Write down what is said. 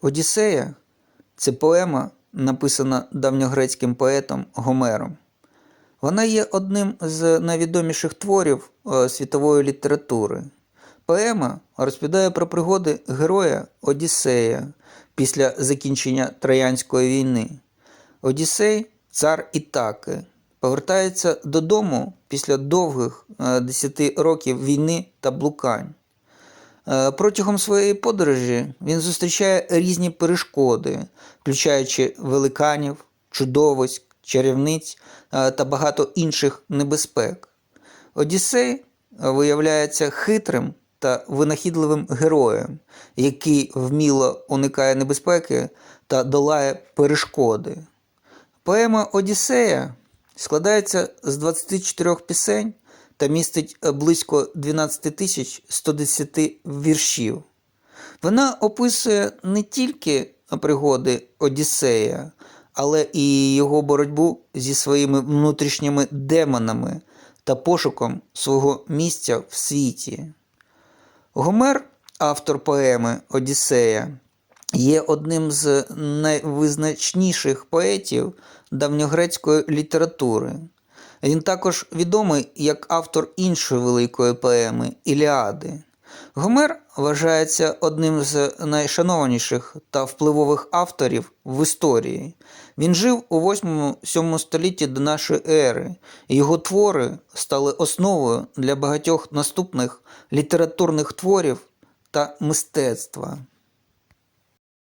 Одіссея це поема, написана давньогрецьким поетом Гомером. Вона є одним з найвідоміших творів е, світової літератури. Поема розповідає про пригоди героя Одіссея після закінчення Троянської війни. Одіссей, цар Ітаки, повертається додому після довгих е, 10 років війни та блукань. Е, Протягом своєї подорожі він зустрічає різні перешкоди, включаючи великанів, чудовиськ, чарівниць е, та багато інших небезпек. Одіссей е, виявляється хитрим та винахідливим героєм, який вміло уникає небезпеки та долає перешкоди. Поема Одіссея складається з 24 пісень та містить е, близько 12 тисяч 110 віршів. Вона описує не тільки пригоди Одіссея, але і його боротьбу зі своїми внутрішніми демонами та пошуком свого місця в світі. Гомер, автор поеми Одіссея, є одним з найвизначніших поетів давньогрецької літератури. Він також відомий як автор іншої великої поеми Іліади. Гомер вважається одним з найшанованіших та впливових авторів в історії. Він жив у 8-7 столітті до нашої ери, і його твори стали основою для багатьох наступних літературних творів та мистецтва.